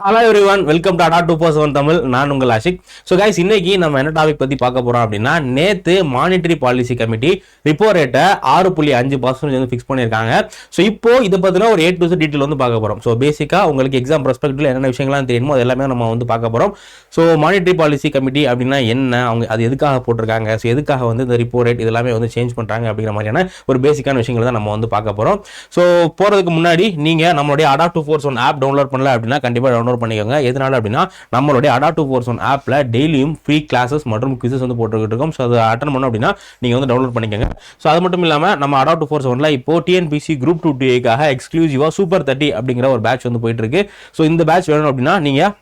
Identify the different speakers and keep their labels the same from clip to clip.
Speaker 1: Hello everyone welcome to Adda two one Tamil நான் உங்கள் Ashiq so guys இன்னைக்கு நம்ம என்ன டாபிக் பற்றி பார்க்க போகிறோம் அப்படின்னா நேற்று மானிட்டரி பாலிசி கமிட்டி ரிப்போ ரேட்டை ஆறு புள்ளி அஞ்சு பர்சன்டேஜ் வந்து ஃபிக்ஸ் பண்ணியிருக்காங்க. ஸோ இப்போ இதை பற்றின ஒரு எயிட் டு டீட்டெயில் வந்து பார்க்க போகிறோம் ஸோ பேசிக்காக உங்களுக்கு எக்ஸாம் ப்ரெஸ்பெக்டில் என்னென்ன விஷயங்கள்லாம் தெரியுமோ அது எல்லாமே நம்ம வந்து பார்க்க போகிறோம் ஸோ மானிட்டரி பாலிசி கமிட்டி அப்படின்னா என்ன? அவங்க அது எதுக்காக போட்டிருக்காங்க? ஸோ எதுக்காக வந்து இந்த ரிப்போ ரேட் இதெல்லாமே வந்து சேஞ்ச் பண்ணுறாங்க அப்படிங்கிற மாதிரியான ஒரு பேசிக்கான விஷயங்கள் தான் நம்ம வந்து பார்க்க போகிறோம் ஸோ போகிறதுக்கு முன்னாடி நீங்கள் நம்மளுடைய Adda two fours one app download பண்ணல அப்படின்னா கண்டிப்பாக டவுன்லோட் பண்ணிக்கோங்க. எதனால அப்படின்னா நம்மளுடைய அடா டூ ஃபோர்ஸ் ஒன் ஆப்பில் டெய்லியும் ஃப்ரீ கிளாஸஸ் மற்றும் குவிசஸ் வந்து போட்டுக்கிட்டு இருக்கோம். ஸோ அதை அட்டன் பண்ணோம் அப்படின்னா நீங்கள் வந்து டவுன்லோட் பண்ணிக்கோங்க. ஸோ அது மட்டும் இல்லாமல் நம்ம அடா ஃபோர்ஸ் ஒன்ல இப்போ டிஎன்பிசி குரூப் டூ டிஏக்காக எக்ஸ்க்ளூசிவாக சூப்பர் தேர்ட்டி அப்படிங்கிற ஒரு பேட்ச் வந்து போயிட்டு இருக்கு ஸோ இந்த பேட்ச் வேணும் அப்படின்னா நீங்கள்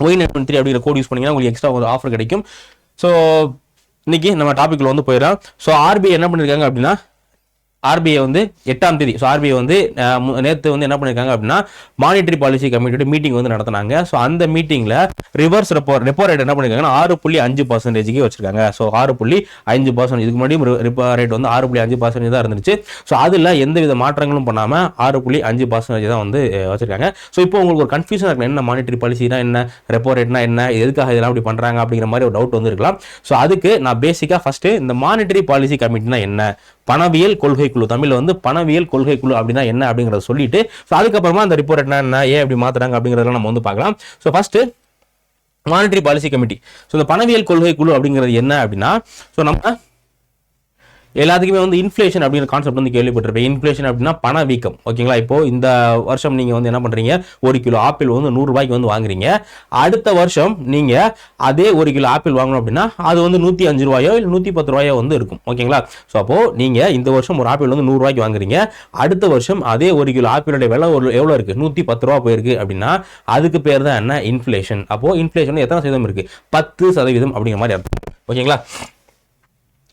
Speaker 1: ஒய் நைன் த்ரீ அப்படிங்கிற கோட் யூஸ் பண்ணீங்கன்னா உங்களுக்கு எக்ஸ்ட்ரா ஒரு ஆஃபர் கிடைக்கும். ஸோ இன்னைக்கு நம்ம டாபிக்ல வந்து போயிடலாம். ஸோ ஆர்பிஐ என்ன பண்ணியிருக்காங்க அப்படின்னா ஆர்பிஐ வந்து எட்டாம் தேதி. ஸோ ஆர்பிஐ வந்து நேற்று வந்து என்ன பண்ணியிருக்காங்க அப்படின்னா மானிட்டரி பாலிசி கமிட்டியோட மீட்டிங் வந்து நடத்தினாங்க. ஸோ அந்த மீட்டிங்கில் ரிவர்ஸ் ரெப்போ ரெப்போ ரேட் என்ன பண்ணியிருக்காங்கன்னா ஆறு புள்ளி அஞ்சு பர்சன்டேஜுக்கு வச்சிருக்காங்க. ஸோ ஆறு புள்ளி அஞ்சு பர்சன்ட் இதுக்கு முன்னாடி ரெப்போ ரேட் வந்து ஆறு புள்ளி அஞ்சு பர்சன்டேஜ் தான் இருந்துச்சு. ஸோ அதில் எந்த வித மாற்றங்களும் பண்ணாமல் ஆறு புள்ளி அஞ்சு பர்சன்டேஜ் தான் வந்து வச்சிருக்காங்க. ஸோ இப்போ உங்களுக்கு ஒரு கன்ஃபியூஷன் இருக்கு என்ன மானிட்டரி பாலிசினா என்ன? ரெப்போ ரேட்னா என்ன? எதுக்காக இதெல்லாம் அப்படி பண்ணுறாங்க அப்படிங்கிற மாதிரி ஒரு டவுட் வந்து இருக்கலாம். ஸோ அதுக்கு நான் பேசிக்காக ஃபஸ்ட்டு இந்த மானிட்டரி பாலிசி கமிட்டினா என்ன? பணவியல் கொள்கை குழு தமிழ்ல வந்து பணவியல் கொள்கை குழு அப்படின்னா என்ன அப்படிங்கிறத சொல்லிட்டு ஸோ அதுக்கப்புறமா அந்த ரிப்போர்ட் என்ன என்ன ஏன் இப்படி மாத்துறாங்க அப்படிங்கிறதெல்லாம் நம்ம வந்து பார்க்கலாம். So first monetary policy committee so இந்த பணவியல் கொள்கை குழு அப்படிங்கிறது என்ன அப்படின்னா ஸோ நம்ம எல்லாத்துக்குமே வந்து இன்ஃப்ளேஷன் அப்படிங்கிற கான்செப்ட் வந்து கேள்விப்பட்டிருப்பேன். இன்ஃப்ளேஷன் அப்படின்னா பணவீக்கம் ஓகேங்களா? இப்போ இந்த வருஷம் நீங்கள் வந்து என்ன பண்ணுறீங்க ஒரு கிலோ ஆப்பிள் வந்து நூறுரூபாய்க்கு வந்து வாங்குறீங்க. அடுத்த வருஷம் நீங்கள் அதே ஒரு கிலோ ஆப்பிள் வாங்கணும் அப்படின்னா அது வந்து நூற்றி அஞ்சு ரூபாயோ இல்லை நூற்றி பத்து ரூபாயோ வந்து இருக்கும். ஓகேங்களா? ஸோ அப்போது நீங்கள் இந்த வருஷம் ஒரு ஆப்பிள் வந்து நூறுரூவாய்க்கு வாங்குறீங்க. அடுத்த வருஷம் அதே ஒரு கிலோ ஆப்பிளோட விலை ஒரு எவ்வளோ இருக்குது நூற்றி பத்து ரூபா போயிருக்கு அப்படின்னா அதுக்கு பேர் தான் என்ன? இன்ஃப்ளேஷன் அப்போது இன்ஃப்ளேஷன் எத்தனை சதவீதம் இருக்குது பத்து சதவீதம் அப்படிங்கிற மாதிரி அர்த்தம். ஓகேங்களா?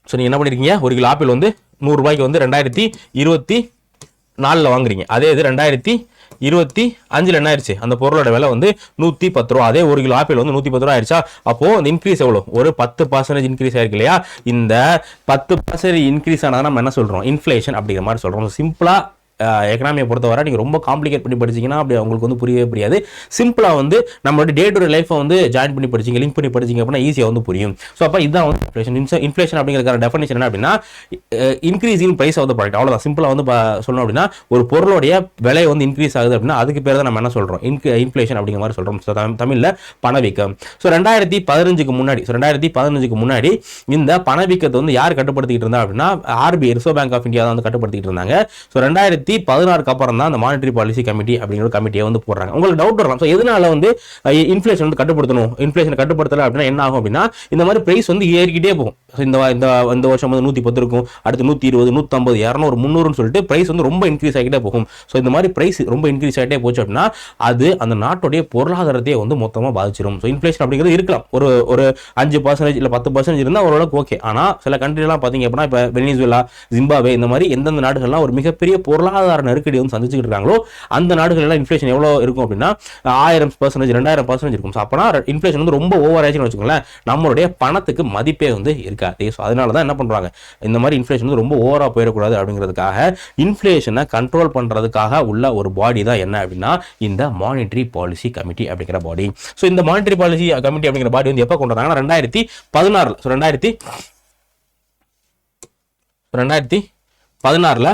Speaker 1: ஸோ நீங்கள் என்ன பண்ணிருக்கீங்க? ஒரு கிலோ ஆப்பிள் வந்து நூறுரூபாய்க்கு வந்து ரெண்டாயிரத்தி இருபத்தி நாலில் வாங்குறீங்க. அதே இது ரெண்டாயிரத்தி இருபத்தி அஞ்சில் என்ன ஆயிடுச்சு அந்த பொருளோட விலை வந்து நூற்றி பத்து ரூபா. அதே ஒரு கிலோ ஆப்பிள் வந்து நூற்றி பத்து ரூபா ஆயிடுச்சா அப்போது அந்த இன்க்ரீஸ் எவ்வளோ ஒரு பத்து பர்சன்டேஜ் இன்க்ரீஸ் ஆயிருக்கு இல்லையா? இந்த பத்து பர்சன்டேஜ் இன்க்ரீஸ் ஆனால் நம்ம என்ன சொல்கிறோம் இன்ஃப்ளேஷன் அப்படிங்கிற மாதிரி சொல்கிறோம் சிம்பிளாக எக்கனாமியை பொறுத்தவரை நீங்கள் ரொம்ப காம்ப்ளிகேட் பண்ணி படிச்சீங்கன்னா அப்படி உங்களுக்கு வந்து புரியவே புரியாது. சிம்பிளாக வந்து நம்மளோட டே டு டே லைஃப்பை வந்து ஜாயின் பண்ணி படிச்சீங்க லிங்க் பண்ணி படிச்சீங்க அப்படின்னா ஈஸியாக வந்து புரியும். ஸோ அப்போ இதுதான் வந்து இன்ஃப்ளேஷன் இன்ஃப்ளேஷன் அப்படிங்கிறதுக்கான டெஃபினேஷன் என்ன அப்படின்னா increase in price of the product அவ்வளோதான் சிம்பிளாக வந்து சொல்லணும் அப்படின்னா ஒரு பொருளுடைய விலை வந்து இன்க்ரீஸ் ஆகுது அப்படின்னா அதுக்கு பேர் தான் நம்ம என்ன சொல்கிறோம் இன்க் இன்ஃப்ளேஷன் அப்படிங்கிற மாதிரி சொல்கிறோம் ஸோ தமிழில் பணவீக்கம். ஸோ ரெண்டாயிரத்தி பதினஞ்சுக்கு முன்னாடி ஸோ ரெண்டாயிரத்தி பதினஞ்சுக்கு முன்னாடி இந்த பணவீக்கத்தை வந்து யார் கட்டுப்படுத்திக்கிட்டு இருந்தா அப்படின்னா RBI reserve bank of India தான் வந்து கட்டுப்படுத்திக்கிட்டு இருந்தாங்க. ஸோ ரெண்டாயிரத்தி பதினாறுக்கு அப்புறம் தான் அந்த மானிட்டரி பாலிசி கமிட்டி அப்படிங்கிற கமிட்டியை வந்து போடுறாங்க. உங்களுக்கு டவுட் வரலாம். ஸோ எதனால வந்து இன்ஃப்ளேஷன் வந்து கட்டுப்படுத்தணும்? இன்ஃப்ளேஷன் கட்டுப்படுத்தலை அப்படின்னா என்ன ஆகும் அப்படின்னா இந்த மாதிரி பிரைஸ் வந்து ஏறிக்கிட்டே போகும். இந்த இந்த இந்த வருஷம் வந்து நூற்றி பத்து இருக்கும். அடுத்து நூற்றி இருபது நூற்றம்பது இரநூறு முந்நூறுன்னு சொல்லிட்டு ப்ரைஸ் வந்து ரொம்ப இன்க்ரீஸ் ஆகிட்டே போகும். ஸோ இந்த மாதிரி ப்ரைஸ் ரொம்ப இன்க்ரீஸ் ஆகிட்டே போச்சு அப்படின்னா அது அந்த நாட்டுடைய பொருளாதாரத்தையே வந்து மொத்தமாக பாதிச்சிடும் ஸோ இன்ஃப்ளேஷன் அப்படிங்கிறது இருக்கலாம். ஒரு ஒரு அஞ்சு பர்சன்டேஜ் இல்லை பத்து பர்சன்டேஜ் இருந்தால் ஓரளவுக்கு ஓகே ஆனால் சில கண்ட்ரிலாம் பார்த்தீங்க அப்படின்னா இப்போ வெனிசுவேலா ஜிம்பாவே இந்த மாதிரி எந்தெந்த நாடுகள்லாம் ஒரு மிகப்பெரிய பொருளாதார நெருக்கடி வந்து சந்திச்சுட்டு இருக்காங்களோ அந்த நாடுகளெல்லாம் இன்ஃப்ளேஷன் எவ்வளோ இருக்கும் அப்படின்னா ஆயிரம் பர்சன்டேஜ் ரெண்டாயிரம் பர்சன்டேஜ் இருக்கும். ஸோ அப்போனா இன்ஃப்ளேஷன் வந்து ரொம்ப ஓவர் ஆச்சுன்னு வச்சுக்கோங்களேன் நம்மளுடைய பணத்துக்கு மதிப்பே வந்து இருக்காது. ஸோ அதனால தான் என்ன பண்ணுறாங்க இந்த மாதிரி இன்ஃப்ளேஷன் வந்து ரொம்ப ஓவராக போயிடக்கூடாது அப்படிங்கிறதுக்காக இன்ஃப்ளேஷனை கண்ட்ரோல் பண்ணுறதுக்காக உள்ள ஒரு பாடி தான் என்ன அப்படின்னா இந்த மானிட்டரி பாலிசி கமிட்டி அப்படிங்கிற பாடி ஸோ இந்த மானிட்டரி பாலிசி கமிட்டி அப்படிங்கிற பாடி வந்து எப்போ கொண்டு வந்தாங்கன்னா ரெண்டாயிரத்தி பதினாறில். ஸோ ரெண்டாயிரத்தி ரெண்டாயிரத்தி பதினாறுல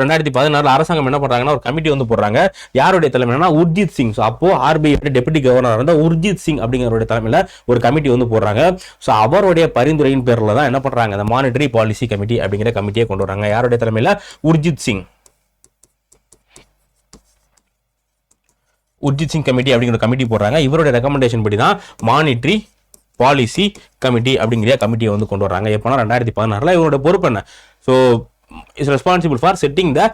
Speaker 1: ரெண்டாயிரத்தி பதினாறுல அரசாங்கம் என்ன பண்றாங்கன்னா ஒரு கமிட்டி வந்து போடுறாங்க. யாருடைய தலைமைனா உர்ஜித் சிங். ஸோ அப்போ ஆர்பிஐ டெபுட்டி கவர்னர் இருந்த உர்ஜித் சிங் அப்படிங்கிறவருடைய தலைமையில ஒரு கமிட்டி வந்து போடுறாங்க. ஸோ அவருடைய பரிந்துரையின் பேரில் தான் என்ன பண்றாங்க அந்த மானிட்டரி பாலிசி கமிட்டி அப்படிங்கிற கமிட்டியை கொண்டு வராங்க. யாருடைய தலைமையில? உர்ஜித் சிங். உர்ஜித் சிங் கமிட்டி அப்படிங்கிற கமிட்டி போடுறாங்க. இவருடைய ரெக்கமெண்டேஷன் படி தான் மானிட்டரி பாலிசி கமிட்டி அப்படிங்கிற கமிட்டியை வந்து கொண்டு வராங்க. எப்போனா ரெண்டாயிரத்தி பதினாறுல இவரோட பொறுப்பு என்ன? So is responsible for setting the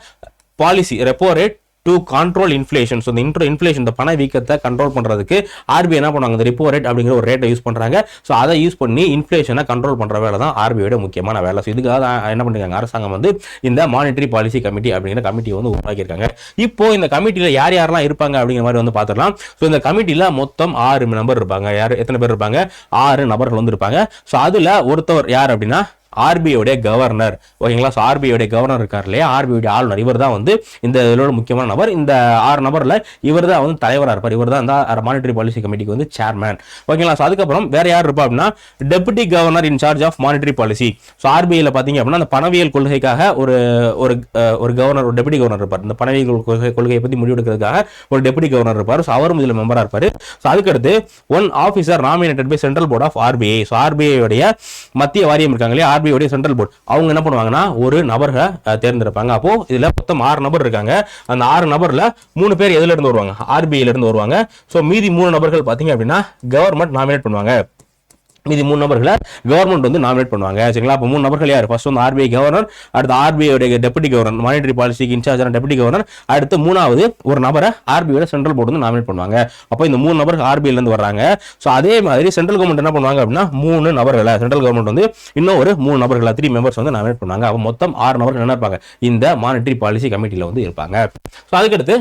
Speaker 1: policy repo rate to control inflation so இந்த இன்ட்ரோ இன்ஃப்ளேஷன் இந்த பண வீக்கத்தை கண்ட்ரோல் பண்ணுறதுக்கு ஆர்பிஐ என்ன பண்ணுவாங்க? இந்த ரிப்போ ரேட் அப்படிங்கிற ஒரு ரேட்டை யூஸ் பண்ணுறாங்க ஸோ அதை யூஸ் பண்ணி இன்ஃப்ளேஷனை கண்ட்ரோல் பண்ணுற வேலை தான் ஆர்பிஐயோட முக்கியமான வேலை. ஸோ இதுக்காக தான் என்ன பண்ணிருக்காங்க? அரசாங்கம் வந்து இந்த மானிட்டரி பாலிசி கமிட்டி அப்படிங்கிற கமிட்டியை வந்து உருவாக்கியிருக்காங்க. இப்போ இந்த கமிட்டியில் யார் யாரெல்லாம் இருப்பாங்க அப்படிங்கிற மாதிரி வந்து பார்த்துடலாம் ஸோ இந்த கமிட்டியில் மொத்தம் ஆறு நபர் இருப்பாங்க. யார்? எத்தனை பேர் இருப்பாங்க? ஆறு நபர்கள் வந்து இருப்பாங்க. ஸோ அதில் ஒருத்தவர் யார் அப்படின்னா ஆர்பிஐடைய கவர்னர். ஓகேங்களா? ஸோ ஆர்பிஐடைய கவர்னர் இருக்கார் இல்லையா? ஆர்பிஐடைய ஆளுநர். இவர் தான் வந்து இந்த இதோட முக்கியமான நபர். இந்த ஆறு நபரில் இவர் தான் வந்து தலைவராக இருப்பார். இவர் தான் இந்த மானிட்டரி பாலிசி கமிட்டிக்கு வந்து சேர்மேன் ஓகேங்களா? ஸோ அதுக்கப்புறம் வேற யார் இருப்பா அப்படின்னா deputy governor in charge of monetary policy so ஆர்பிஐயில் பார்த்தீங்க அப்படின்னா அந்த பணவியல் கொள்கைக்காக ஒரு ஒரு ஒரு கவர்னர் ஒரு டெபுட்டி கவர்னர் இருப்பார். இந்த பணவியல் கொள்கை கொள்கையை பற்றி முடிவெடுக்கிறதுக்காக ஒரு டெபுட்டி கவர்னர் இருப்பார். ஸோ அவரும் இதில் மெம்பராக இருப்பார். ஸோ அதுக்கடுத்து one officer nominated by central board of RBI so RBI உடைய மத்திய வாரியம் இருக்காங்க இல்லையா? ஆர்பிஐ உடைய சென்ட்ரல் போர்டு அவங்க என்ன பண்ணுவாங்கன்னா ஒரு நபரை தேர்ந்தெடுப்பாங்க. அப்போ இதுல மொத்தம் ஆறு நபர் இருக்காங்க. அந்த ஆறு நபர்ல மூணு பேர் எதுல இருந்து வருவாங்க? ஆர்பிஐல இருந்து வருவாங்க. ஸோ மீதி மூணு நபர்கள் பாத்தீங்க அப்படின்னா கவர்மெண்ட் நாமினேட் பண்ணுவாங்க. மீதி மூணு நபர்களை கவர்மெண்ட் வந்து நாமினேட் பண்ணுவாங்க. சரிங்களா? அப்போ மூணு நபர்கள் யார்? ஃபர்ஸ்ட் வந்து ஆர்பிஐ கவர்னர் அடுத்து ஆர்பிஐடைய டெபுட்டி கவர்னர் மானிட்டரி பாலிசிக்கு இன்சார்ஜான டெபுட்டி கவர்னர் அடுத்து மூணாவது ஒரு நபரை ஆர்பிஐ சென்ட்ரல் போர்டு வந்து நாமினேட் பண்ணுவாங்க. அப்போ இந்த மூணு நபர்கள் ஆர்பிஐல இருந்து வர்றாங்க. ஸோ அதே மாதிரி சென்ட்ரல் கவர்மெண்ட் என்ன பண்ணுவாங்க அப்படின்னா மூணு நபர்களை சென்ட்ரல் கவர்மெண்ட் வந்து இன்னும் ஒரு மூணு நபர்களை த்ரீ மெம்பர்ஸ் வந்து நாமினேட் பண்ணுவாங்க. அப்போ மொத்தம் ஆறு நபர்கள் என்ன இருப்பாங்க? இந்த மானிட்டரி பாலிசி கமிட்டியில் வந்து இருப்பாங்க. ஸோ அதுக்கடுத்து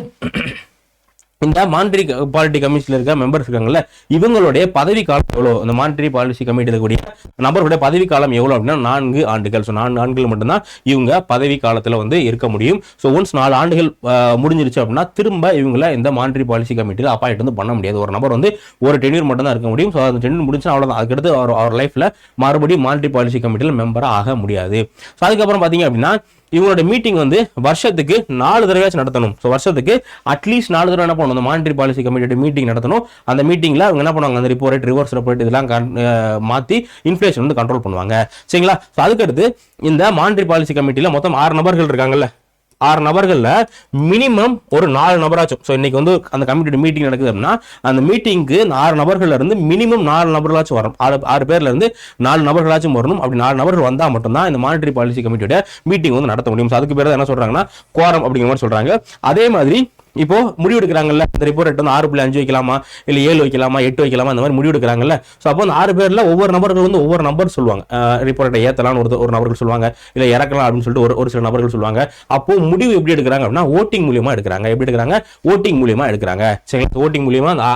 Speaker 1: இந்த மானிட்டரி பாலிட்டி கமிஷன்ல இருக்க மெம்பர்ஸ் இருக்காங்கல்ல இவங்களுடைய பதவி காலம் எவ்வளோ? இந்த மானிட்டரி பாலிசி கமிட்டி இருக்கக்கூடிய நபர்களுடைய பதவி காலம் எவ்வளோ அப்படின்னா நான்கு ஆண்டுகள். ஸோ நான்கு ஆண்டுகள் மட்டும்தான் இவங்க பதவி காலத்தில் வந்து இருக்க முடியும். ஸோ ஒன்ஸ் நாலு ஆண்டுகள் முடிஞ்சிருச்சு அப்படின்னா திரும்ப இவங்கள இந்த மானிட்டரி பாலிசி கமிட்டியில் அப்பாயிண்ட் வந்து பண்ண முடியாது. ஒரு நபர் வந்து ஒரு டென்யூர் மட்டும் தான் இருக்க முடியும். ஸோ அந்த டென்யூர் முடிஞ்சா அவ்வளோதான் அதுக்கடுத்து அவர் அவர் லைஃப்பில் மறுபடியும் மானிட்டரி பாலிசி கமிட்டியில் மெம்பராக ஆக முடியாது. ஸோ அதுக்கப்புறம் பார்த்தீங்க அப்படின்னா இவங்களோட மீட்டிங் வந்து வருஷத்துக்கு நாலு தடவையாச்சும் நடத்தணும். ஸோ வருஷத்துக்கு அட்லீஸ்ட் நாலு தடவை என்ன பண்ணணும்? அந்த மானிட்டரி பாலிசி கமிட்டியோட மீட்டிங் நடத்தணும். அந்த மீட்டிங்கில் அவங்க என்ன பண்ணுவாங்க? அந்த ரிப்போர்ட் ரிவர்ஸ் ரிப்போர்ட் இதெல்லாம் மாற்றி இன்ஃப்ளேஷன் வந்து கண்ட்ரோல் பண்ணுவாங்க. சரிங்களா? ஸோ அதுக்கடுத்து இந்த மானிட்டரி பாலிசி கமிட்டியில் மொத்தம் ஆறு நபர்கள் இருக்காங்கல்ல? ஆறு நபர்களில் மினிமம் ஒரு நாலு நபராச்சும். ஸோ இன்னைக்கு வந்து அந்த கமிட்டியோட மீட்டிங் நடக்குது அப்படின்னா அந்த மீட்டிங்க்கு ஆறு நபர்கள் இருந்து மினிமம் நாலு நபர்களாச்சும் வரும் ஆறு ஆறு பேர்ல இருந்து நாலு நபர்களாச்சும் வரணும். அப்படி நாலு நபர்கள் வந்தால் மட்டும்தான் இந்த மானிட்டரி பாலிசி கமிட்டியோட மீட்டிங் வந்து நடத்த முடியும். ஸோ அதுக்கு பேர் என்ன சொல்றாங்கன்னா கோரம் அப்படிங்கிற மாதிரி சொல்றாங்க. அதே மாதிரி இப்போ முடிவு எடுக்கிறாங்கல்ல இந்த ரிப்போர்ட் வந்து ஆறு புள்ளி அஞ்சு வைக்கலாமா இல்லை ஏழு வைக்கலாமா எட்டு வைக்கலாமா இந்த மாதிரி முடிவு எடுக்கிறாங்கல்ல ஸோ அப்போ அந்த ஆறு பேரில் ஒவ்வொரு நபர்கள் வந்து ஒவ்வொரு நம்பர் சொல்லுவாங்க. ரிப்போர்ட்டை ஏற்றலாம்னு ஒரு ஒரு நபர்கள் சொல்லுவாங்க இல்லை இறக்கலாம் அப்படின்னு சொல்லிட்டு ஒரு ஒரு சில நபர்கள் சொல்லுவாங்க. அப்போ முடிவு எப்படி எடுக்கிறாங்க அப்படின்னா ஓட்டிங் மூலியமாக எடுக்கிறாங்க. எப்படி எடுக்கிறாங்க? ஓட்டிங் மூலியமாக எடுக்கிறாங்க. சரி ஓட்டிங் மூலியமாக அந்த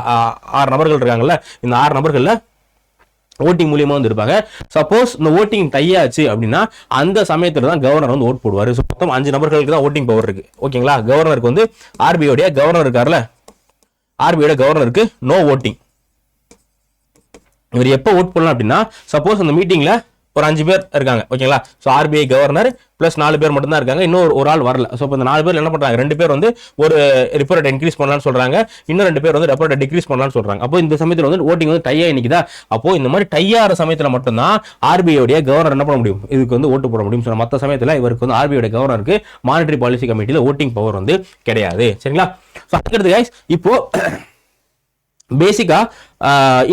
Speaker 1: ஆறு நபர்கள் இருக்காங்கல்ல இந்த ஆறு நபர்களில் ஓட்டிங் மூலியமாக வந்து இருப்பாங்க. சப்போஸ் இந்த ஓட்டிங் டையாச்சு அப்படின்னா அந்த சமயத்தில் தான் கவர்னர் வந்து ஓட் போடுவார். ஸோ மொத்தம் அஞ்சு நபர்களுக்கு தான் ஓட்டிங் பவர் இருக்குது ஓகேங்களா கவர்னருக்கு வந்து ஆர்பிஐடைய கவர்னர் இருக்கார்ல? ஆர்பிஐயோட கவர்னருக்கு நோ ஓட்டிங் இவர் எப்போ ஓட் பண்ணலாம் அப்படின்னா சப்போஸ் அந்த மீட்டிங்கில் ஒரு அஞ்சு பேர் இருக்காங்க ஓகேங்களா ஸோ ஆர்பிஐ கவர்னர் ப்ளஸ் நாலு பேர் மட்டும்தான் இருக்காங்க. இன்னும் ஒரு- ஆள் வரல. ஸோ இப்போ இந்த நாலு பேர் என்ன பண்ணுறாங்க ரெண்டு பேர் வந்து ஒரு ரிப்போர்ட் இன்க்ரீஸ் பண்ணலாம்னு சொல்கிறாங்க இன்னும் ரெண்டு பேர் வந்து ரிப்போர்ட் டிக்ரீஸ் பண்ணலாம்னு சொல்கிறாங்க அப்போ இந்த சமயத்தில் வந்து ஓட்டிங் வந்து டையாக நிற்கிதா அப்போ இந்த மாதிரி டையாகிற சமயத்தில் மட்டும்தான் ஆர்பிஐடைய கவர்னர் என்ன பண்ண முடியும்? இதுக்கு வந்து ஓட்டு போட முடியும். மற்ற சமயத்தில் இவருக்கு வந்து ஆர்பிஐட கவர்னருக்கு மானிட்டரி பாலிசி கமிட்டியில் ஓட்டிங் பவர் வந்து கிடையாது. சரிங்களா? ஸோ அதுக்கடுத்து கைஸ் இப்போ பேசிக்காக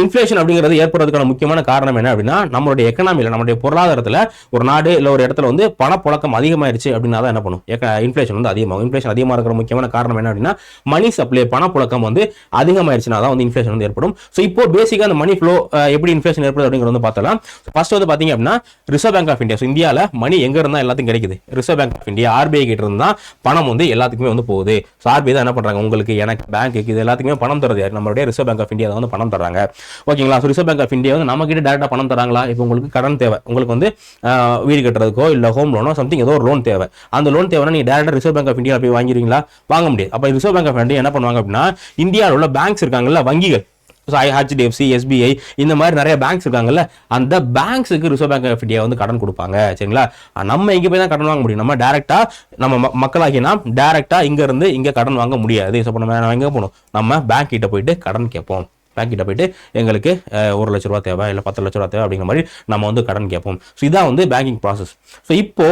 Speaker 1: இன்ஃப்ளேஷன் அப்படிங்கிறது ஏற்படுறதுக்கான முக்கியமான காரணம் என்ன அப்படின்னா நம்மளுடைய எக்கனாமியில் நம்மளுடைய பொருளாதாரத்தில் ஒரு நாடு இல்லை ஒரு இடத்துல வந்து பணப்புழக்கம் அதிகமாயிருச்சு அப்படின்னா தான் என்ன பண்ணும்? இன்ஃப்ளேஷன் வந்து அதிகமாகும். இன்ஃப்ளேஷன் அதிகமாக இருக்கிற முக்கியமான காரணம் என்ன அப்படின்னா மணி சப்ளை பணப்புழக்கம் வந்து அதிகமாயிருச்சுனா தான் வந்து இன்ஃப்ளேஷன் வந்து ஏற்படும். ஸோ இப்போ பேசிக்காக அந்த மணி ஃப்ளோ எப்படி இன்ஃப்ளேஷன் ஏற்படுது அப்படிங்கிறது வந்து பார்த்தலாம் ஃபர்ஸ்ட் வந்து பார்த்தீங்க அப்படின்னா reserve bank of India so இந்தியாவில் மணி எங்க இருந்தால் எல்லாத்துக்கும் கிடைக்குது. Reserve bank of India RBI கிட்ட இருந்தால் பணம் வந்து எல்லாத்துக்குமே வந்து போகுது. ஸோ ஆர்பிஐ தான் என்ன பண்ணுறாங்க உங்களுக்கு எனக்கு பேங்க்கு இது எல்லாத்துக்குமே பணம் தருது நம்மளுடைய ரிசர்வ் பேங்க் ஆஃப் இந்தியா வந்து பணம் தராங்க ஓகேங்களா so reserve bank of India வந்து நம்ம கிட்ட டேரெக்டாக பணம் தராங்களா? இப்போ உங்களுக்கு கடன் தேவை. உங்களுக்கு வந்து வீடு கட்டுறதுக்கோ இல்லை ஹோம் லோனோ சம்திங் ஏதோ ஒரு லோன் தேவை. அந்த லோன் தேவைன்னா நீங்க டேரெக்டாக ரிசர்வ் பேங்க் ஆஃப் இந்தியா போய் வாங்கிறீங்களா வாங்க முடியாது. அப்போ ரிசர்வ் பேங்க் ஆஃப் இந்தியா என்ன பண்ணுவாங்க அப்படின்னா இந்தியாவில் உள்ள பேங்க்ஸ் இருக்காங்கல்ல வங்கிகள். ஸோ ஹெச்டிஎஃப்சி எஸ்பிஐ இந்த மாதிரி நிறைய பேங்க்ஸ் இருக்காங்கல்ல அந்த பேங்க்ஸுக்கு ரிசர்வ் பேங்க் ஆஃப் இந்தியா வந்து கடன் கொடுப்பாங்க. சரிங்களா? நம்ம இங்க போய் தான் கடன் வாங்க முடியும்? நம்ம டேரெக்டாக நம்ம ம- மக்களாகிய நாம் டேரக்டா இங்க இருந்து கடன் வாங்க முடியாது. ஸோ நம்ம எங்கே போகணும்? நம்ம பேங்க் கிட்ட போயிட்டு கடன் கேட்போம். பேங்க்கிட்ட போயிட்டு எங்களுக்கு ஒரு லட்ச ரூபா தேவை இல்லை பத்து லட்ச ரூபா தேவை அப்படிங்கிற மாதிரி நம்ம வந்து கடன் கேட்போம். ஸோ இதான் வந்து பேங்கிங் ப்ராசஸ் ஸோ இப்போ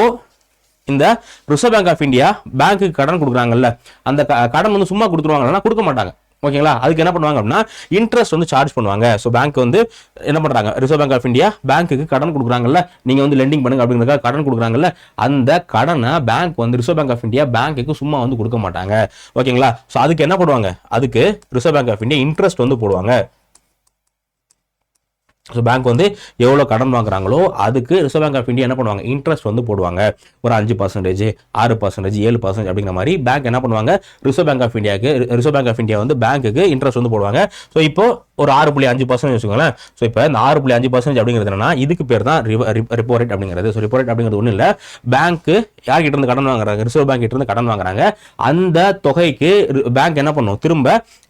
Speaker 1: இந்த ரிசர்வ் பேங்க் ஆஃப் இந்தியா பேங்க்குக்கு கடன் கொடுக்குறாங்கல்ல அந்த க- கடன் வந்து சும்மா கொடுத்துருவாங்கன்னா கொடுக்க மாட்டாங்க. ஓகேங்களா? அதுக்கு என்ன பண்ணுவாங்க அப்படின்னா இன்ட்ரெஸ்ட் வந்து சார்ஜ் பண்ணுவாங்க. ஸோ பேங்க் வந்து என்ன பண்ணுறாங்க ரிசர்வ் பேங்க் ஆஃப் இந்தியா பேங்க்குக்கு கடன் கொடுக்குறாங்கல்ல நீங்கள் வந்து லெண்டிங் பண்ணுங்க அப்படிங்கிறதுக்காக கடன் கொடுக்குறாங்கல்ல அந்த கடனை பேங்க் வந்து ரிசர்வ் பேங்க் ஆஃப் இந்தியா பேங்க்குக்கு சும்மா வந்து கொடுக்க மாட்டாங்க. ஓகேங்களா? ஸோ அதுக்கு என்ன பண்ணுவாங்க அதுக்கு reserve bank of India interest வந்து போடுவாங்க. ஸோ பேங்க் வந்து எவ்வளோ கடன் வாங்குறாங்களோ அதுக்கு ரிசர்வ் பேங்க் ஆஃப் இந்தியா என்ன பண்ணுவாங்க? இன்ட்ரெஸ்ட் வந்து போடுவாங்க. ஒரு அஞ்சு பர்சன்டேஜ் ஆறு பர்சன்டேஜ் ஏழு பர்சன்டேஜ் அப்படிங்கிற மாதிரி பேங்க் என்ன பண்ணுவாங்க? ரிசர்வ் பேங்க் ஆஃப் இந்தியாவுக்கு ரிசர்வ் பேங்க் ஆஃப் இந்தியா வந்து பேங்க்குக்கு இன்ட்ரெஸ்ட் வந்து போடுவாங்க. ஸோ இப்போ ஒரு ஆறு புள்ளி அஞ்சு பர்சன்ட் வச்சுக்கோங்களேன். ஸோ இப்போ இந்த ஆறு புள்ளி அஞ்சு பர்சன்டேஜ் அப்படிங்கிறது என்னன்னா இதுக்கு பேர் தான் ரிப்போ ரேட் அப்படிங்கிறது. ஸோ ரிப்போ ரேட் அப்படிங்கிறது ஒன்றும் இல்லை. பேங்க்கு யார்கிட்ட இருந்து கடன் வாங்குறாங்க? ரிசர்வ் பேங்க் கிட்ட இருந்து கடன் வாங்குறாங்க. அந்த தொகைக்கு பேங்க் என்ன பண்ணும்? திரும்ப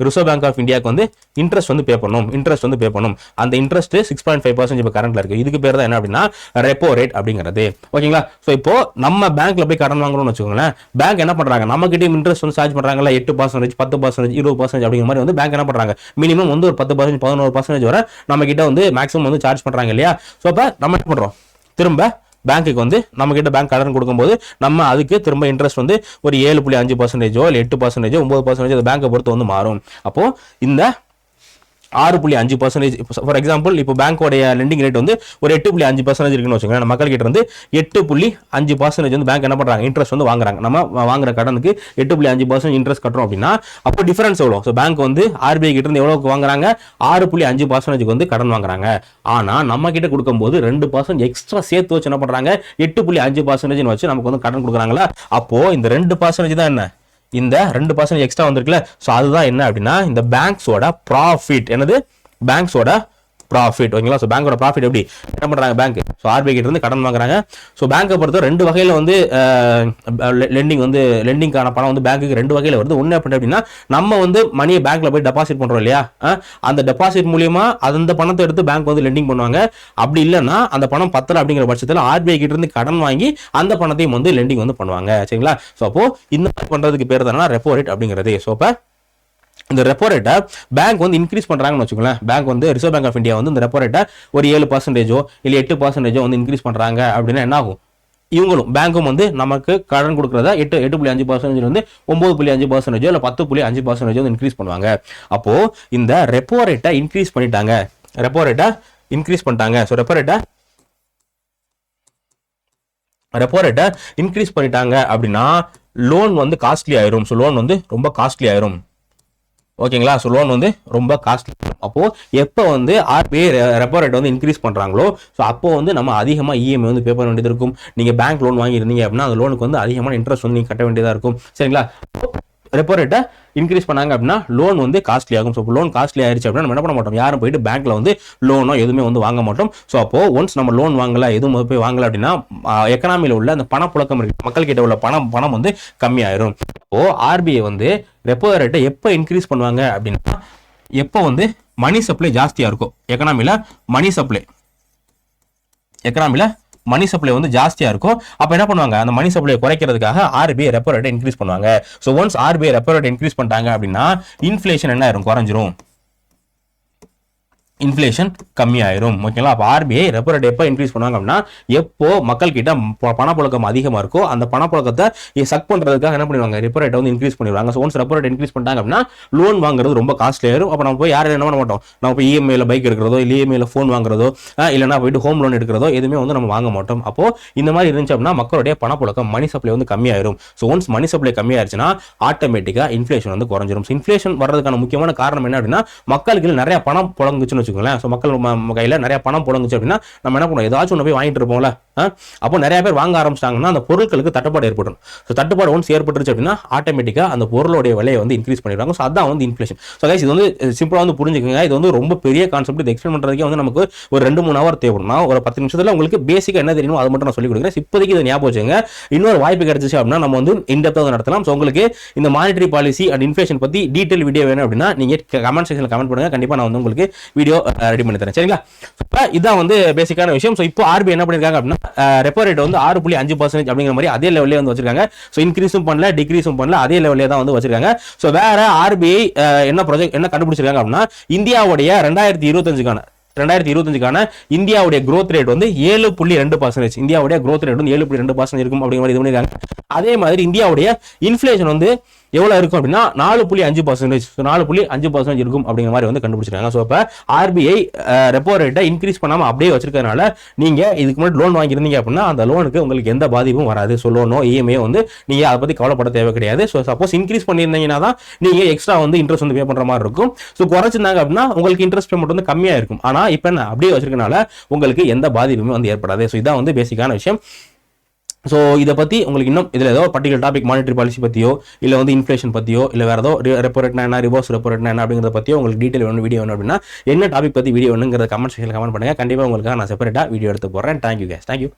Speaker 1: ரிசர்வ் பேங்க் ஆஃப் இந்தியாவுக்கு வந்து இன்ட்ரெஸ்ட் வந்து பே பண்ணும். இன்ட்ரெஸ்ட் வந்து பே பண்ணும். அந்த interest six point five percent இப்போ கரண்ட்ல இருக்கு. இதுக்கு பேர் தான் என்ன அப்படின்னா ரெப்போ ரேட் அப்படிங்கிறது. ஓகேங்களா ஸோ இப்போ நம்ம பேங்க்ல போய் கடன் வாங்குறோம்னு வச்சுக்கோங்களேன். பேங்க் என்ன பண்றாங்க? நம்ம கிட்டே இன்ட்ரெஸ்ட் வந்து சார்ஜ் பண்றாங்களா எட்டு பர்சன்டேஜ் பத்து பர்சன்டேஜ் இருபது பர்சன்டேஜ் அப்படிங்கிற மாதிரி வந்து பேங்க் என்ன பண்றாங்க? மினிமம் வந்து ஒரு பத்து பர்சன்டேஜ் பதினோரு பர்சன்டேஜ் வரை நம்ம கிட்ட வந்து மேக்ஸிமம் வந்து சார்ஜ் பண்றாங்க இல்லையா? ஸோ அப்போ நம்ம என்ன பண்றோம்? திரும்ப பேங்க்குக்கு வந்து நம்ம கிட்ட பேங்க் கடன் கொடுக்கும்போது நம்ம அதுக்கு திரும்ப இன்ட்ரெஸ்ட் வந்து ஒரு ஏழு புள்ளி அஞ்சு பர்சன்டேஜோ இல்லை எட்டு பர்சன்டேஜோ ஒன்பது பர்சன்டேஜ் அந்த பேங்கை பொறுத்து வந்து மாறும். அப்போ இந்த ஆறு புள்ளி அஞ்சு பர்சன்டேஜ் ஃபார் எக்ஸாம்பிள் இப்போ பேங்கோடைய லெண்டிங் ரேட் வந்து ஒரு எட்டு புள்ளி அஞ்சு பர்சன்டேஜ் இருக்குன்னு வச்சுக்கோங்க. மக்கள் கிட்ட வந்து எட்டு புள்ளி அஞ்சு பர்சன்டேஜ் வந்து பேங்க் என்ன பண்ணுறாங்க இன்ட்ரெஸ்ட் வந்து வாங்குறாங்க. நம்ம வாங்குற கடனுக்கு எட்டு புள்ளி அஞ்சு பர்சன்ட் இன்ட்ரெஸ்ட் கட்டுறோம் அப்படின்னா அப்போ டிஃபரன்ஸ் எவ்வளோ? ஸோ பேங்க் வந்து ஆர்பிஐ கிட்ட இருந்து எவ்வளோக்கு வாங்குறாங்க? ஆறு புள்ளி அஞ்சு பர்சன்டேஜ் வந்து கடன் வாங்குறாங்க. ஆனால் நம்ம கிட்ட கொடுக்கும்போது ரெண்டு பர்சன்ட் எக்ஸ்ட்ரா சேர்த்து வச்சு என்ன பண்ணுறாங்க எட்டு புள்ளி அஞ்சு பர்சன்டேஜ் வச்சு நமக்கு வந்து கடன் கொடுக்குறாங்களா? அப்போ இந்த ரெண்டு பர்சன்டேஜ் தான் என்ன? இந்த ரெண்டு பர்சன்ட் எக்ஸ்ட்ரா வந்திருக்குல்ல. ஸோ அதுதான் என்ன அப்படின்னா இந்த பேங்க்ஸோட ப்ராஃபிட் என்னது? பேங்க்ஸோட ப்ராஃபிட் ஓகேங்களா ஸோ பேங்கோட ப்ராஃபிட் எப்படி? என்ன பண்ணுறாங்க பேங்க் ஸோ ஆர்பிஐ கிட்ட இருந்து கடன் வாங்குறாங்க. ஸோ பேங்கை பொறுத்த ரெண்டு வகையில் வந்து லெண்டிங் வந்து லெண்டிங்கான பணம் வந்து பேங்க்குக்கு ரெண்டு வகையில் வருது. ஒன்று பண்ண அப்படின்னா நம்ம வந்து மணியை பேங்க்கில் போய் டெபாசிட் பண்ணுறோம் இல்லையா? அந்த டெபாசிட் மூலயமா அந்த பணத்தை எடுத்து பேங்க் வந்து லெண்டிங் பண்ணுவாங்க. அப்படி இல்லைன்னா அந்த பணம் பத்தலை அப்படிங்கிற பட்சத்தில் ஆர்பிஐ கிட்ட இருந்து கடன் வாங்கி அந்த பணத்தையும் வந்து லெண்டிங் வந்து பண்ணுவாங்க. சரிங்களா? ஸோ அப்போ இந்த மாதிரி பண்ணுறதுக்கு பேர் தானா ரெப்போ ரேட் அப்படிங்கிறது. ஸோ அப்போ இந்த ரெப்போ ரேட்டை பேங்க் வந்து இன்க்ரீஸ் பண்ணுறாங்கன்னு வச்சுக்கோங்களேன். பேங்க் வந்து ரிசர்வ் பேங்க் ஆஃப் இந்தியா வந்து இந்த ரெப்போ ரேட்டை ஒரு ஏழு பர்சன்டேஜோ இல்லை எட்டு பர்சன்டேஜோ வந்து இன்க்ரீஸ் பண்ணுறாங்க அப்படின்னா என்ன ஆகும்? இவங்களும் பேங்க்கும் வந்து நமக்கு கடன் கொடுக்குறத எட்டு எட்டு புள்ளி அஞ்சு பர்சன்டேஜ் வந்து ஒம்பது புள்ளி அஞ்சு பர்சன்டேஜோ இல்லை பத்து புள்ளி அஞ்சு பர்சன்டேஜோ வந்து இன்க்ரீஸ் பண்ணுவாங்க. அப்போது இந்த ரெப்போ ரேட்டை இன்க்ரீஸ் பண்ணிட்டாங்க. ரெப்போ ரேட்டை இன்க்ரீஸ் பண்ணிட்டாங்க. ஸோ ரெப்போ ரேட்டை ரெப்போ ரேட்டை இன்க்ரீஸ் பண்ணிட்டாங்க அப்படின்னா லோன் வந்து காஸ்ட்லி ஆயிரும். ஸோ லோன் வந்து ரொம்ப காஸ்ட்லி ஆயிரும். ஓகேங்களா? ஸோ லோன் வந்து ரொம்ப காஸ்ட்லி அப்போது எப்போ வந்து ஆர்பிஐ ரெப்போ ரேட் வந்து இன்க்ரீஸ் பண்ணுறாங்களோ ஸோ அப்போ வந்து நம்ம அதிகமாக இஎம்ஐ வந்து பே பண்ண வேண்டியது இருக்கும். நீங்கள் பேங்க் லோன் வாங்கியிருந்தீங்க அப்படின்னா அந்த லோனுக்கு வந்து அதிகமான இன்ட்ரெஸ்ட் வந்து நீங்கள் கட்ட வேண்டியதாக இருக்கும். சரிங்களா? ரெப்போ ரேட்டை இன்க்ரீஸ் பண்ணாங்க அப்படின்னா லோன் வந்து காஸ்ட்லி ஆகும். ஸோ லோன் காஸ்ட்லி ஆயிருச்சு அப்படின்னா நம்ம என்ன பண்ண மாட்டோம்? யாரும் போயிட்டு பேங்க்ல வந்து லோனோ எதுவுமே வந்து வாங்க மாட்டோம். ஸோ அப்போ ஒன்ஸ் நம்ம லோன் வாங்கல எதுவும் போய் வாங்கல அப்படின்னா எக்கனாமியில் உள்ள அந்த பணப்புழக்கம் இருக்கு. மக்கள் கிட்ட உள்ள பணம் பணம் வந்து கம்மியாயிரும். இப்போ ஆர்பிஐ வந்து ரெப்போ ரேட்டை எப்போ இன்க்ரீஸ் பண்ணுவாங்க அப்படின்னா எப்போ வந்து மணி சப்ளை ஜாஸ்தியாக இருக்கும் எக்கனாமியில் மணி சப்ளை எக்கனாமியில் மணி சப்ளை வந்து ஜாஸ்தியாக இருக்கும். அப்போ என்ன பண்ணுவாங்க? அந்த மணி சப்ளையை குறைக்கிறதுக்காக ஆர்பிஐ ரெப்போ ரேட்டை இன்க்ரீஸ் பண்ணுவாங்க. So once RBI repo rate increase பண்ணிட்டாங்க அப்படின்னா இன்ஃப்ளேஷன் என்ன ஆயிரும்? குறைஞ்சிரும். இன்ஃப்ளேஷன் கம்மியாயிரும். ஓகேங்களா அப்போ ஆர்பிஐ ரெப்போ ரேட் எப்போ இன்க்ரீஸ் பண்ணுவாங்க அப்படின்னா எப்போ மக்கள் கிட்ட ப- பணப்புழக்கம் அதிகமாக இருக்கோ அந்த பணப்புழக்கத்தை சக் பண்ணுறதுக்காக என்ன பண்ணுவாங்க ரெப்போ ரேட்டை வந்து இன்க்ரீஸ் பண்ணிடுவாங்க. So once repo rate increase பண்ணிட்டாங்க அப்படின்னா லோன் வாங்குறது ரொம்ப காஸ்ட்லி ஆயிரும். அப்போ நம்ம போய் யாரும் என்ன பண்ண மாட்டோம்? நம்ம போய் இஎம்ஐயில் பைக் எடுக்கிறதோ இல்லை இஎம்ஐயில் ஃபோன் வாங்குறதோ இல்லைனா இல்லைன்னா போயிட்டு ஹோம் லோன் எடுக்கிறதோ எதுவுமே வந்து நம்ம வாங்க மாட்டோம். அப்போ இந்த மாதிரி இருந்துச்சு அப்படின்னா மக்களுடைய பணப்புழக்கம் மணி சப்ளை வந்து கம்மியாயிரும். ஸோ ஒன்ஸ் மணி சப்ளை கம்மியாயிருச்சுன்னா ஆட்டோமேட்டிக்காக இன்ஃப்ளேஷன் வந்து குறைஞ்சிரும். ஸோ இன்ஃப்ளேஷன் வர்றதுக்கான முக்கியமான காரணம் என்ன அப்படின்னா மக்களுக்கு நிறைய பணம் புழங்குச்சுன்னு வச்சுக்கோங்களேன். ஸோ மக்கள் நம்ம கையில் கையில பணம் புழங்குச்சு அப்படின்னா நம்ம என்ன பண்ணுவோம் ஏதாச்சும் ஒன்று போய் வாங்கிட்டு இருப்போம்ல அப்போ நிறைய பேர் வாங்க ஆரம்பிச்சிட்டாங்கன்னா அந்த பொருட்களுக்கு தட்டுப்பாடு ஏற்படும் ஸோ தட்டுப்பாடு ஒன்ஸ் ஏற்பட்டுருச்சு அப்படின்னா ஆட்டோமேட்டிக்காக அந்த பொருளுடைய விலையை வந்து இன்க்ரீஸ் பண்ணிடுவாங்க. ஸோ அதான் வந்து இன்ஃப்ளேஷன் ஸோ கைஸ் இது வந்து சிம்பிளாக வந்து புரிஞ்சுக்கோங்க. இது வந்து ரொம்ப பெரிய கான்செப்ட் இது எக்ஸ்பிளைன் பண்ணுறதுக்கே வந்து நமக்கு ஒரு ரெண்டு மூணு ஹவர் தேவைப்படும் ஒரு பத்து நிமிஷத்தில் உங்களுக்கு பேசிக்காக என்ன தெரியுமோ அதை மட்டும் நான் சொல்லி கொடுக்குறேன். இப்போதைக்கு இதை ஞாபகம் வச்சுங்க இன்னொரு வாய்ப்பு கிடைச்சிச்சு அப்படின்னா நம்ம வந்து இன்டெப்த்தாக நடத்தலாம். ஸோ உங்களுக்கு இந்த மானிட்டரி பாலிசி அண்ட் இன்ஃப்ளேஷன் பற்றி டீட்டெயில் வீடியோ வேணும் அப்படின்னா நீங்க கமெண்ட் செக்ஷனில் கமெண்ட் பண்ணுங்க. கண்டிப்பாக நான் வந்து உங்களுக்கு வீடியோ ரெடி பண்ணி தரேன் சரிங்களா? இப்போ இதான் வந்து பேசிக்கான விஷயம். ஸோ இப்போ ஆர்பிஐ என்ன பண்ணிருக்காங்க அப்படின்னா ரெப்போ ரேட் வந்து ஆறு புள்ளி அஞ்சு பர்சன்டேஜ் அப்படிங்கிற மாதிரி அதே லெவல்லே வந்து வச்சிருக்காங்க. ஸோ இன்க்ரீஸும் பண்ணல டிக்ரீஸும் பண்ணல அதே லெவலே தான் வந்து வச்சிருக்காங்க. ஸோ வேற ஆர்பிஐ என்ன ப்ராஜெக்ட் என்ன கண்டுபிடிச்சிருக்காங்க அப்படின்னா இந்தியாவுடைய ரெண்டாயிரத்தி இருபத்தஞ்சுக்கான ரெண்டாயிரத்தி இருபத்தஞ்சுக்கான இந்தியாவுடைய க்ரோத் ரேட் வந்து ஏழு புள்ளி ரெண்டு பர்சன்டேஜ் இந்தியாவுடைய க்ரோத் ரேட் வந்து ஏழு புள்ளி ரெண்டு பர்சன்டேஜ் இருக்கும் அப்படிங்கிற மாதிரி இது பண்ணியிருக்காங்க அதே மாதிரி இந்தியாவுடைய இன்ஃப்ளேஷன் வந்து எவ்வளோ இருக்கும் அப்படின்னா நாலு புள்ளி அஞ்சு பர்சன்டேஜ் ஸோ நாலு புள்ளி அஞ்சு பர்சன்டேஜ் இருக்கும் அப்படிங்கிற மாதிரி வந்து கண்டுபிடிச்சிருக்காங்க. ஸோ இப்போ ஆர்பிஐ ரெப்போ ரேட்டை இன்க்ரீஸ் பண்ணாமல் அப்படியே வச்சிருக்கனால நீங்கள் இதுக்கு முன்னாடி லோன் வாங்கியிருந்தீங்க அப்படின்னா அந்த லோனுக்கு உங்களுக்கு எந்த பாதிப்பும் வராது. ஸோ லோனோ இஎம்ஐயோ வந்து நீங்கள் அதை பற்றி கவலைப்பட தேவை கிடையாது. ஸோ சப்போஸ் இன்க்ரீஸ் பண்ணியிருந்தீங்கன்னா தான் நீங்கள் எக்ஸ்ட்ரா வந்து இன்ட்ரெஸ்ட் வந்து பே பண்ணுற மாதிரி இருக்கும். ஸோ குறைச்சிருந்தாங்க அப்படின்னா உங்களுக்கு இன்ட்ரெஸ்ட் பேமெண்ட் வந்து கம்மியாக இருக்கும். ஆனால் இப்போ என்ன? அப்படியே வச்சிருக்கனால உங்களுக்கு எந்த பாதிப்புமே வந்து ஏற்படாது. ஸோ இதான் வந்து பேசிக்கான விஷயம். ஸோ இதை பற்றி உங்களுக்கு இன்னும் இதில் ஏதோ பர்டிகுலர் டாபிக் மானிட்டரி பாலிசி பற்றியோ இல்லை வந்து இன்ஃப்ளேஷன் பற்றியோ இல்லை வேறு ஏதோ ரெப்போ ரேட்னா என்ன ரிவர்ஸ் ரெப்போ ரேட்னா என்ன அப்படிங்கிறத பற்றியோ உங்களுக்கு டீட்டெயில் வேணும் வீடியோ வேணும் அப்படின்னா என்ன டாபிக் பற்றி வீடியோ வேணுங்கிறத கமெண்ட் செக்ஷனில் கமெண்ட் பண்ணுங்கள் கண்டிப்பாக உங்களுக்கு நான் செப்பரேட்டாக வீடியோ எடுத்து போடுறேன். Thank you case thank you